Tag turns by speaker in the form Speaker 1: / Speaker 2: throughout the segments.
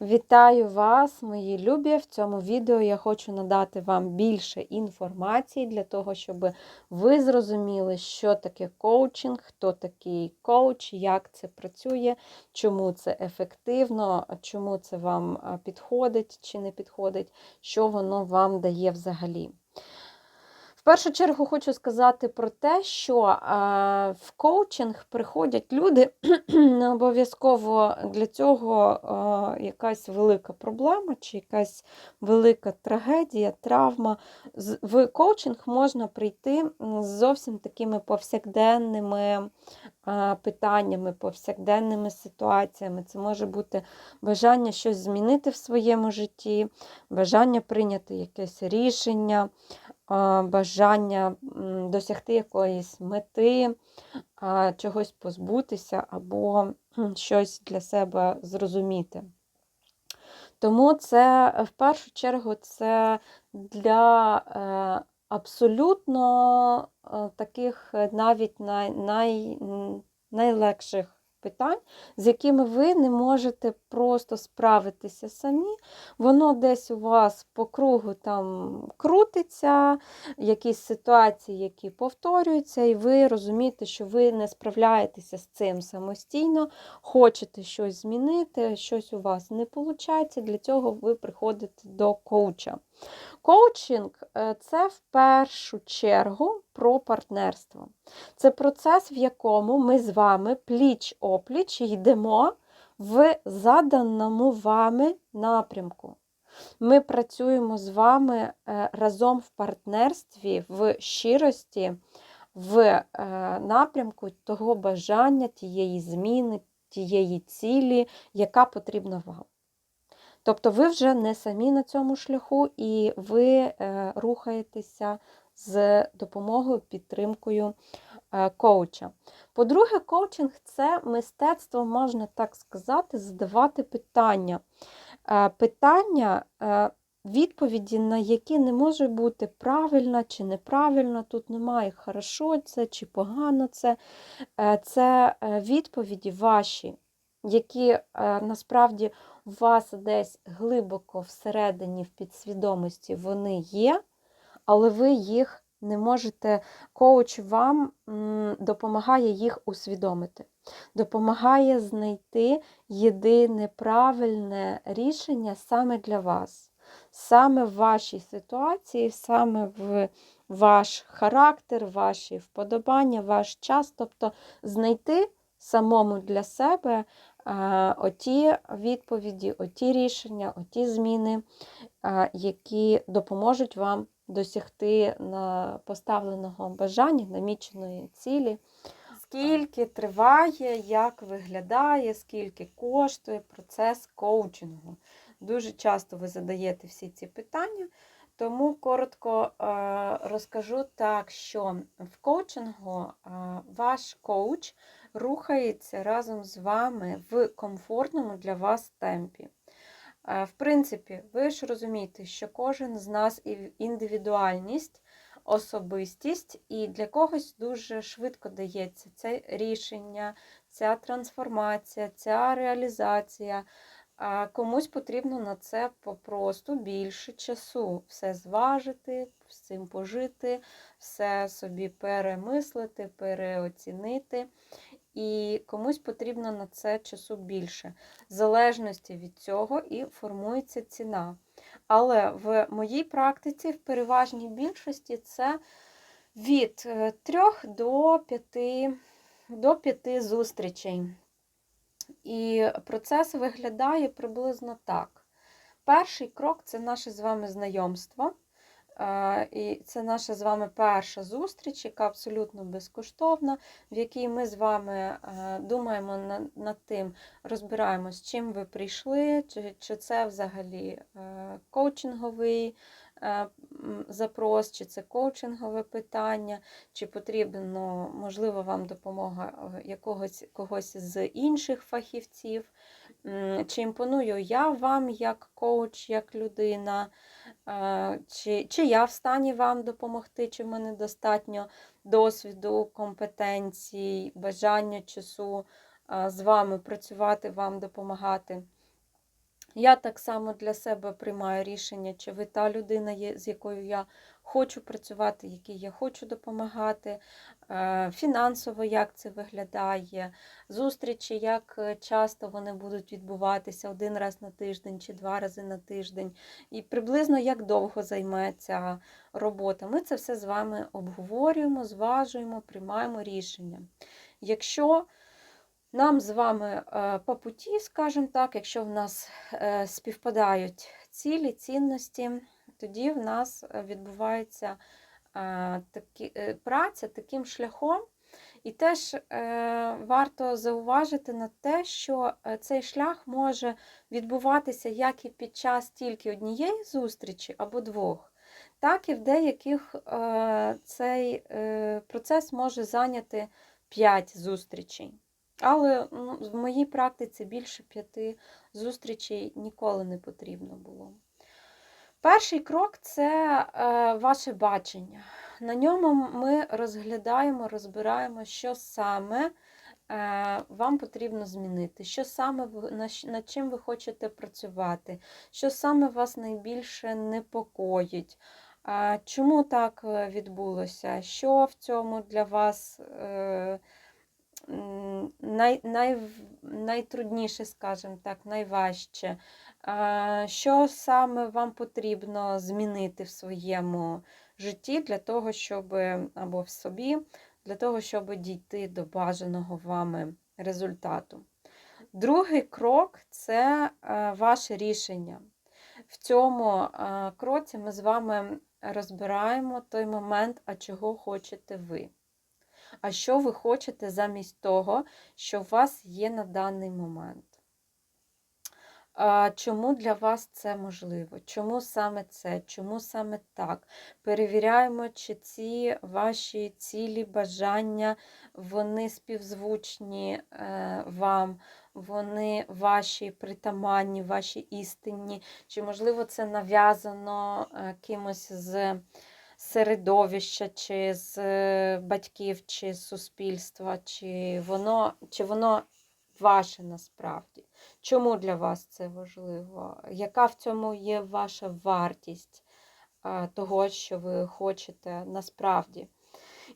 Speaker 1: Вітаю вас, мої любі! В цьому відео я хочу надати вам більше інформації для того, щоб ви зрозуміли, що таке коучинг, хто такий коуч, як це працює, чому це ефективно, чому це вам підходить чи не підходить, що воно вам дає взагалі. Першу чергу хочу сказати про те, що е, в коучинг приходять люди, не обов'язково для цього е, якась велика проблема чи якась велика трагедія, травма. В коучинг можна прийти з зовсім такими повсякденними е, питаннями, повсякденними ситуаціями. Це може бути бажання щось змінити в своєму житті, бажання прийняти якесь рішення бажання досягти якоїсь мети, чогось позбутися або щось для себе зрозуміти. Тому це е, в першу чергу це для е, абсолютно е, таких навіть най, най, найлегших питань, з якими ви не можете просто справитися самі. Воно десь у вас по кругу там крутиться, якісь ситуації, які повторюються, і ви розумієте, що ви не справляєтеся з цим самостійно, хочете щось змінити, щось у вас не виходить, для цього ви приходите до коуча. Коучинг е, це в першу чергу про партнерство. Це процес, в якому ми з вами пліч-опліч йдемо в заданому вами напрямку. Ми працюємо з вами е, разом в партнерстві, в щирості, в е, напрямку того бажання, тієї зміни, тієї цілі, яка потрібна вам. Тобто ви вже не самі на цьому шляху, і ви е, рухаєтеся з допомогою, підтримкою е, коуча. По-друге, коучинг це мистецтво, можна так сказати, задавати питання. Е, Питання, відповіді, на які не може бути правильно чи неправильно, тут немає хорошо це чи погано це. Це відповіді ваші, які е, насправді у вас десь глибоко всередині в підсвідомості вони є, але ви їх не можете, коуч вам допомагає їх усвідомити, допомагає знайти єдине правильне рішення саме для вас, саме в вашій ситуації, саме в ваш характер, ваші вподобання, ваш час, тобто знайти самому для себе оті відповіді, оті рішення, оті зміни, е, які допоможуть вам досягти на поставленого бажання, наміченої цілі. Скільки триває, як виглядає, скільки коштує процес коучингу. Дуже часто ви задаєте всі ці питання, тому коротко е, розкажу так, що в коучингу е, ваш коуч рухається разом з вами в комфортному для вас темпі. В принципі, ви ж розумієте, що кожен з нас індивідуальність, особистість, і для когось дуже швидко дається це рішення, ця трансформація, ця реалізація. А комусь потрібно на це попросту більше часу. Все зважити, з цим пожити, все собі перемислити, переоцінити. І комусь потрібно на це часу більше. В залежності від цього і формується ціна. Але в моїй практиці, в переважній більшості, це від 3 до 5, до 5 зустрічей. І процес виглядає приблизно так. Перший крок це наше з вами знайомство. І це наша з вами перша зустріч, яка абсолютно безкоштовна, в якій ми з вами е, думаємо над тим, розбираємось, з чим ви прийшли, чи, це взагалі е, коучинговий е, запрос, чи це коучингове питання, чи потрібно, можливо, вам допомога якогось когось з інших фахівців. Чи імпоную я вам як коуч, як людина, чи, чи я в стані вам допомогти, чи в мене достатньо досвіду, компетенцій, бажання часу з вами працювати, вам допомагати. Я так само для себе приймаю рішення, чи ви та людина, з якою я хочу працювати, якій я хочу допомагати, е, фінансово, як це виглядає, зустрічі, як е, часто вони будуть відбуватися один раз на тиждень чи два рази на тиждень, і приблизно як довго займе ця робота. Ми це все з вами обговорюємо, зважуємо, приймаємо рішення. Якщо нам з вами е, по путі, скажімо так, якщо в нас співпадають цілі, цінності, тоді в нас е, відбувається такі, праця таким шляхом. І теж варто зауважити на те, що цей шлях може відбуватися як і під час тільки однієї зустрічі або двох, так і в деяких цей процес може зайняти 5 зустрічей. Але ну, в моїй практиці більше п'яти зустрічей ніколи не потрібно було. Перший крок це е, ваше бачення. На ньому ми розглядаємо, розбираємо, що саме е, вам потрібно змінити, що саме над чим ви хочете працювати, що саме вас найбільше непокоїть. Чому так е, відбулося? Що в цьому для вас най, най, найтрудніше, скажімо так, найважче. Що саме вам потрібно змінити в своєму житті для того, щоб або в собі, для того, щоб дійти до бажаного вами результату? Другий крок це ваше рішення. В цьому кроці ми з вами розбираємо той момент, а чого хочете ви а що ви хочете замість того, що у вас є на даний момент. Чому для вас це можливо? Чому саме це? Чому саме так? Перевіряємо, чи ці ваші цілі, бажання, вони співзвучні е, вам, вони ваші притаманні, ваші істинні, чи, можливо, це нав'язано е, кимось з середовища, чи з е, батьків, чи з суспільства, чи воно, чи воно ваше насправді. Чому для вас це важливо? Яка в цьому є ваша вартість того, що ви хочете насправді?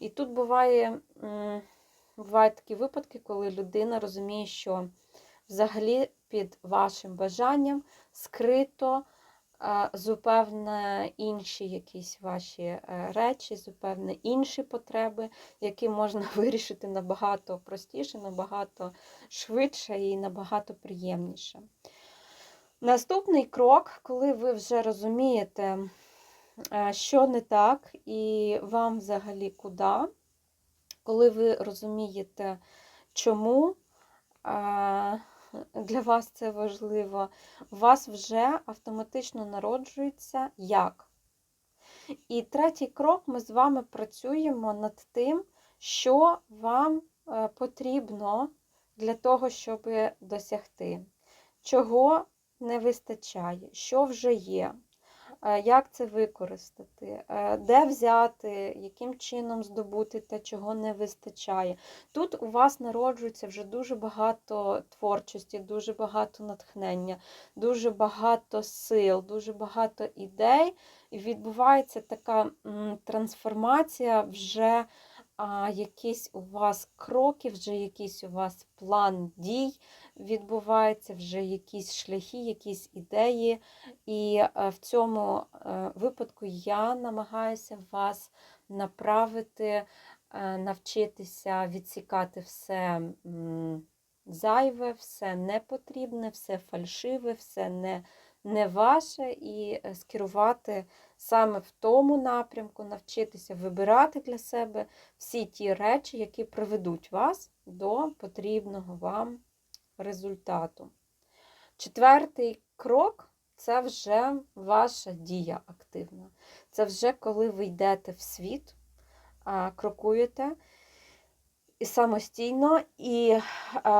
Speaker 1: І тут буває, бувають такі випадки, коли людина розуміє, що взагалі під вашим бажанням скрито зупевне інші якісь ваші е, речі, зупевне інші потреби, які можна вирішити набагато простіше, набагато швидше і набагато приємніше. Наступний крок, коли ви вже розумієте, е, що не так, і вам взагалі куди, коли ви розумієте, чому для вас це важливо, у вас вже автоматично народжується як. І третій крок ми з вами працюємо над тим, що вам е, потрібно для того, щоб досягти, чого не вистачає, що вже є. Е, як це використати, е, де взяти, яким чином здобути те, чого не вистачає. Тут у вас народжується вже дуже багато творчості, дуже багато натхнення, дуже багато сил, дуже багато ідей, і відбувається така трансформація вже а, якісь у вас кроки, вже якийсь у вас план дій відбувається, вже якісь шляхи, якісь ідеї. І е, в цьому е, випадку я намагаюся вас направити, е, навчитися відсікати все зайве, все непотрібне, все фальшиве, все не не ваше, і е, скерувати саме в тому напрямку, навчитися вибирати для себе всі ті речі, які приведуть вас до потрібного вам результату. Четвертий крок це вже ваша дія активна. Це вже коли ви йдете в світ, крокуєте і самостійно і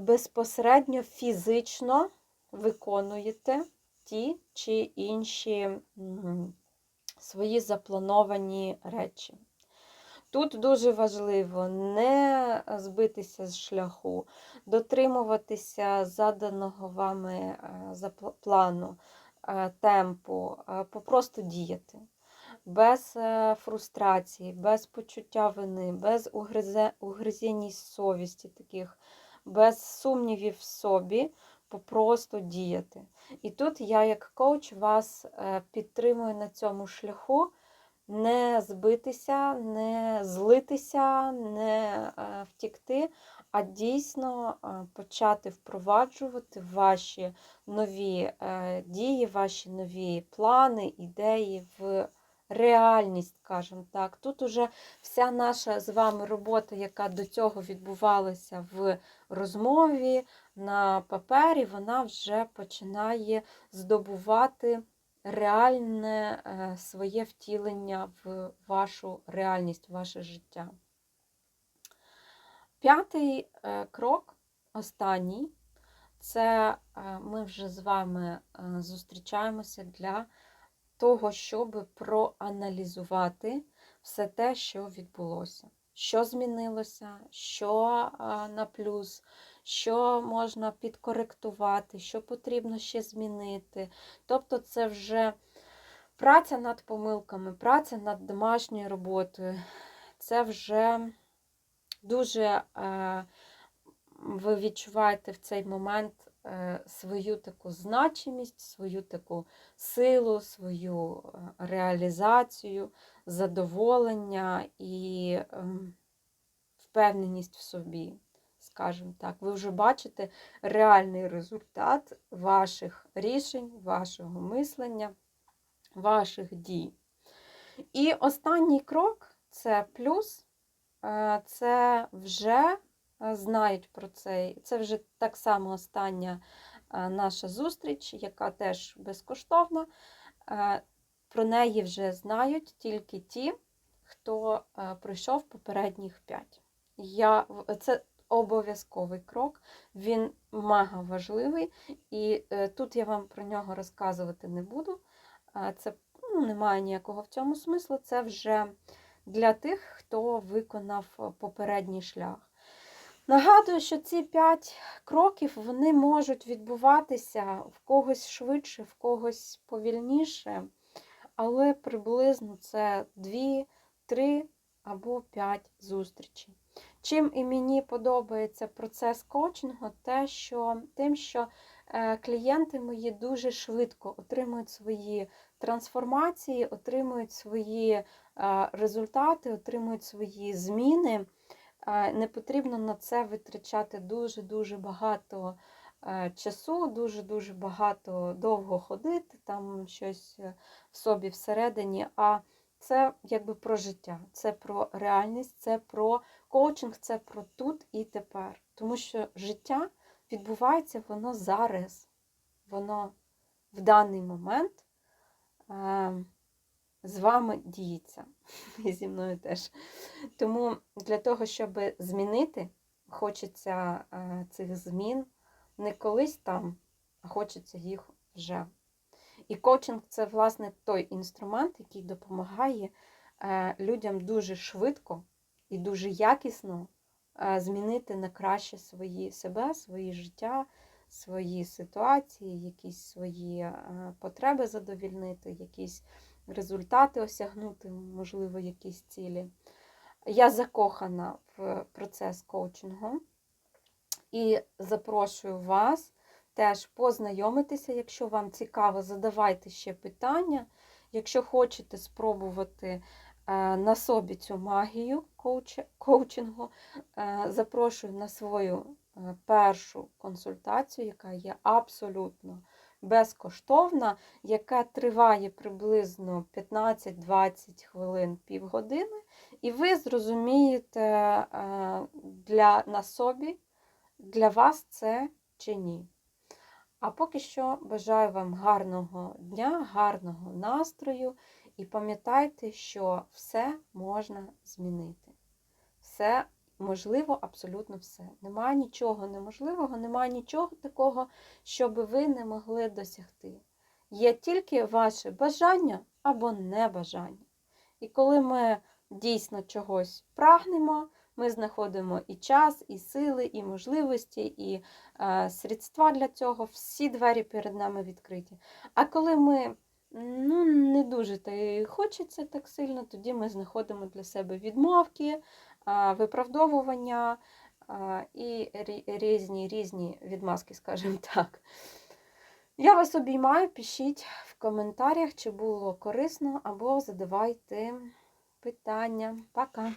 Speaker 1: безпосередньо фізично виконуєте ті чи інші свої заплановані речі. Тут дуже важливо не збитися з шляху, дотримуватися заданого вами е, плану, е, темпу, е, попросту діяти. Без фрустрації, без почуття вини, без угризе- угризень совісті таких, без сумнівів в собі, попросту діяти. І тут я, як коуч, вас е, підтримую на цьому шляху не збитися, не злитися, не е, втікти, а дійсно е, почати впроваджувати ваші нові дії, ваші нові плани, ідеї в реальність, скажімо так. Тут уже вся наша з вами робота, яка до цього відбувалася в розмові на папері, вона вже починає здобувати реальне е, своє втілення в вашу реальність, в ваше життя. П'ятий е, крок, останній, це е, ми вже з вами зустрічаємося для того, щоб проаналізувати все те, що відбулося. Що змінилося, що на плюс, що можна підкоректувати, що потрібно ще змінити. Тобто це вже праця над помилками, праця над домашньою роботою. Це вже дуже е, ви відчуваєте в цей момент свою таку значимість, свою таку силу, свою е, реалізацію, задоволення і ем, впевненість в собі скажімо так, ви вже бачите реальний результат ваших рішень, вашого мислення, ваших дій. І останній крок це плюс, е, це вже е, знають про це. Це вже так само остання е, наша зустріч, яка теж безкоштовна. Про неї вже знають тільки ті, хто пройшов попередніх 5. Я, Це обов'язковий крок, він мега важливий, і е, тут я вам про нього розказувати не буду. Це ну, немає ніякого в цьому смислу. Це вже для тих, хто виконав попередній шлях. Нагадую, що ці 5 кроків вони можуть відбуватися в когось швидше, в когось повільніше, але приблизно це 2, 3 або 5 зустрічей. Чим і мені подобається процес коучингу, те, що, тим, що е, клієнти мої дуже швидко отримують свої трансформації, отримують свої е, результати, отримують свої зміни. Е, не потрібно на це витрачати дуже-дуже багато часу, дуже-дуже багато довго ходити, там щось в собі всередині. а це якби про життя, це про реальність, це про коучинг, це про тут і тепер. Тому що життя відбувається воно зараз, воно в даний момент е, з вами діється. І зі мною теж. Тому для того, щоб змінити, хочеться е, цих змін не колись там, а хочеться їх вже. І коучинг це, власне, той інструмент, який допомагає е, людям дуже швидко і дуже якісно е, змінити на краще свої себе, свої життя, свої ситуації, якісь свої потреби задовільнити, якісь результати осягнути, можливо, якісь цілі. Я закохана в процес коучингу і запрошую вас теж познайомитися, якщо вам цікаво, задавайте ще питання. Якщо хочете спробувати е, на собі цю магію коучингу, е, запрошую на свою е, першу консультацію, яка є абсолютно безкоштовна, яка триває приблизно 15-20 хвилин півгодини, і ви зрозумієте для, на собі, для вас це чи ні. А поки що бажаю вам гарного дня, гарного настрою і пам'ятайте, що все можна змінити. Все можливо, абсолютно все. Немає нічого неможливого, немає нічого такого, що би ви не могли досягти. Є тільки ваше бажання або небажання. І коли ми дійсно чогось прагнемо, ми знаходимо і час, і сили, і можливості, і е, средства для цього. Всі двері перед нами відкриті. А коли ми ну, не дуже та й хочеться так сильно, тоді ми знаходимо для себе відмовки, виправдовування і різні, різні відмазки, скажімо так. Я вас обіймаю, пишіть в коментарях, чи було корисно, або задавайте питання. Пока!